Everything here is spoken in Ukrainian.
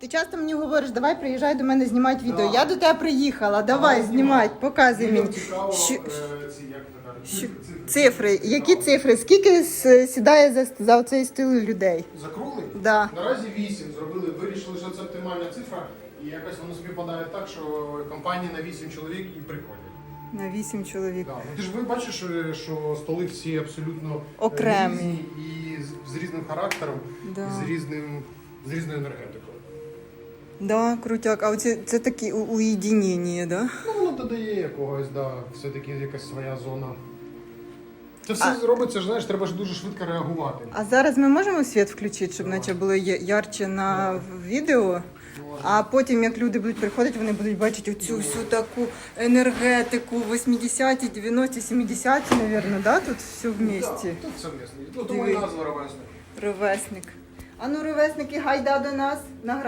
Ти часто мені говориш, давай приїжджай до мене знімати відео. Я до тебе приїхала, давай знімай, показуй Мені цікаво, Що- е, ці, як то кажуть, що- цифри, цифри. Цифри, які цифри? Скільки с- сідає за, за цей стил людей? Закруглий? Да. Наразі 8 зробили, вирішили, що це оптимальна цифра, і якось воно співпадає так, що компанії на 8 чоловік і приходять. На 8 чоловік. Да. Ну, ти ж ви бачиш, е, що столи всі абсолютно е, Окремі. різні і з, з різним характером, Да. і з різним з різною енергетикою. Да, крутяк. А оце це такі у- уєдинення, да? Ну, воно додає якогось, да, все-таки якась своя зона. Це все А- робиться, ж, знаєш, треба ж дуже швидко реагувати. А зараз ми можемо світ включити, щоб наче було я- ярче на відео. А потім, як люди будуть приходити, вони будуть бачити оцю всю таку енергетику 80-ті, 90-ті, 70-ті, мабуть, да? тут все в місті. Да, тут все вмісно. Ну, тому і назва ровесник. Ровесник. А ну, ровесники, гайда до нас. на